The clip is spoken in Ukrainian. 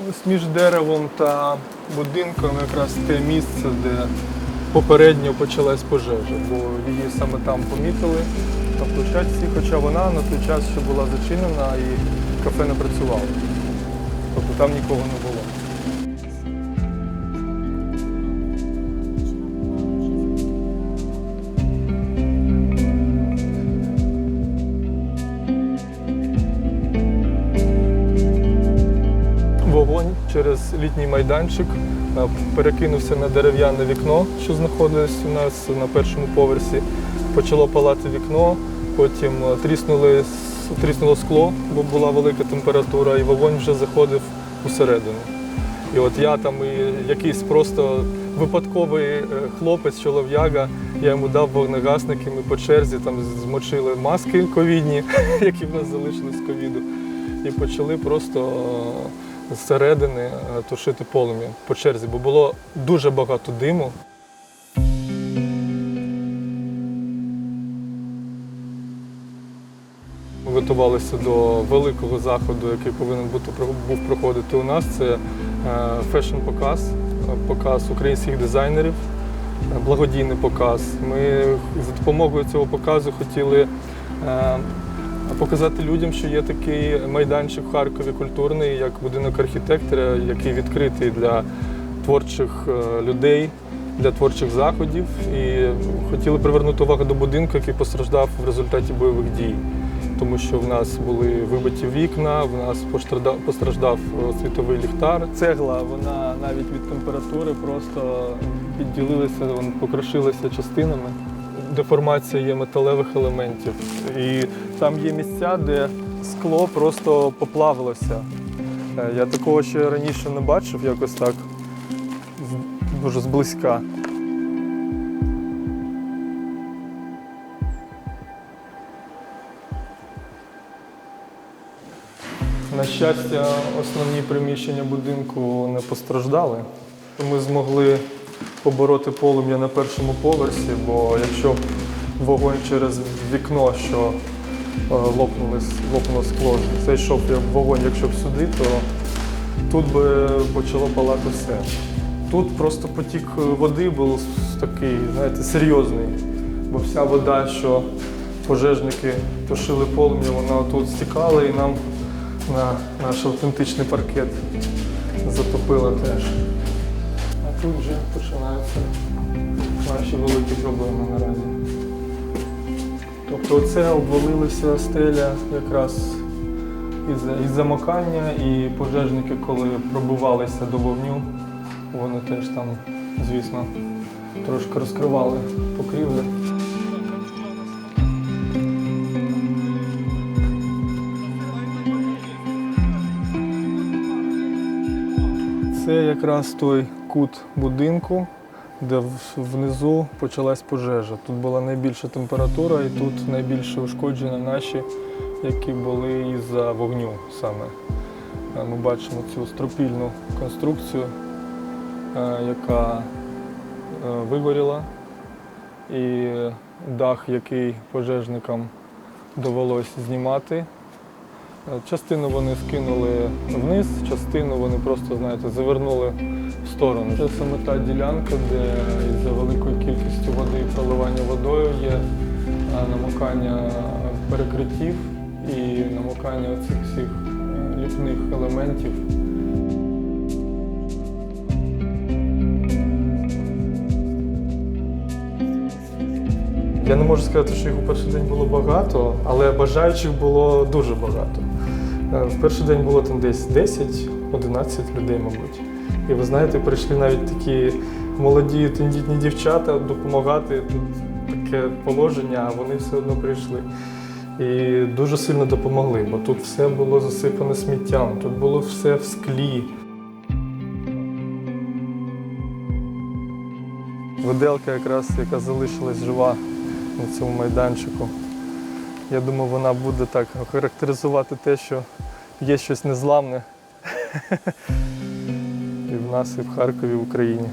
Ось між деревом та будинком якраз те місце, де попередньо почалась пожежа, бо її саме там помітили на площадці, хоча вона на той час ще була зачинена і кафе не працювало. Тобто там нікого не було. Через літній майданчик е, перекинувся на дерев'яне вікно, що знаходилось у нас на першому поверсі. Почало палати вікно, потім е, тріснули, тріснуло скло, бо була велика температура, і вогонь вже заходив усередину. І от я там і якийсь просто випадковий е, хлопець, чолов'яга, я йому дав вогнегасники, ми по черзі там змочили маски ковідні, які в нас залишились з ковіду, і почали просто зсередини е, тушити полум'я по черзі, бо було дуже багато диму. Ми готувалися до великого заходу, який повинен бути був проходити у нас. Це фешн-показ, е, показ українських дизайнерів, благодійний показ. Ми за допомогою цього показу хотіли е, показати людям, що є такий майданчик в Харкові культурний, як будинок архітектора, який відкритий для творчих е, людей, для творчих заходів. І хотіли привернути увагу до будинку, який постраждав в результаті бойових дій тому що в нас були вибиті вікна, в нас постраждав, е, світовий ліхтар. Цегла, вона навіть від температури просто підділилася, покрошилася частинами. Деформація є металевих елементів. І там є місця, де скло просто поплавилося. Е, Я такого ще раніше не бачив, якось так дуже зблизька. На щастя, основні приміщення будинку не постраждали. Ми змогли побороти полум'я на першому поверсі, бо якщо вогонь через вікно, що е, лопнули, лопнуло скло, зайшов б вогонь, якщо б сюди, то тут би почало палати все. Тут просто потік води був такий, знаєте, серйозний, бо вся вода, що пожежники тушили полум'я, вона тут стікала і нам на наш автентичний паркет затопило теж. Тут вже починаються наші великі проблеми наразі. Тобто це обвалилася стеля якраз із, замокання, і пожежники, коли пробивалися до вогню, вони теж там, звісно, трошки розкривали покрівлю. Це якраз той кут будинку, де внизу почалась пожежа. Тут була найбільша температура і тут найбільше ушкодження наші, які були із-за вогню саме. Е, Ми бачимо цю стропільну конструкцію, е, яка е, вигоріла, і дах, який пожежникам довелось знімати. Частину вони скинули вниз, частину вони просто, знаєте, завернули сторону. Це саме та ділянка, де із-за великої кількості води і проливання водою є е, намокання перекриттів і намокання цих всіх е, ліпних елементів. Я не можу сказати, що їх у перший день було багато, але бажаючих було дуже багато. Е, В перший день було там десь 10-11 людей, мабуть. І ви знаєте, прийшли навіть такі молоді тендітні дівчата допомагати. Тут таке положення, а вони все одно прийшли. І дуже сильно допомогли, бо тут все було засипане сміттям, тут було все в склі. Виделка якраз, яка залишилась жива на цьому майданчику. Я думаю, вона буде так характеризувати те, що є щось незламне і в нас, і в Харкові, в Україні.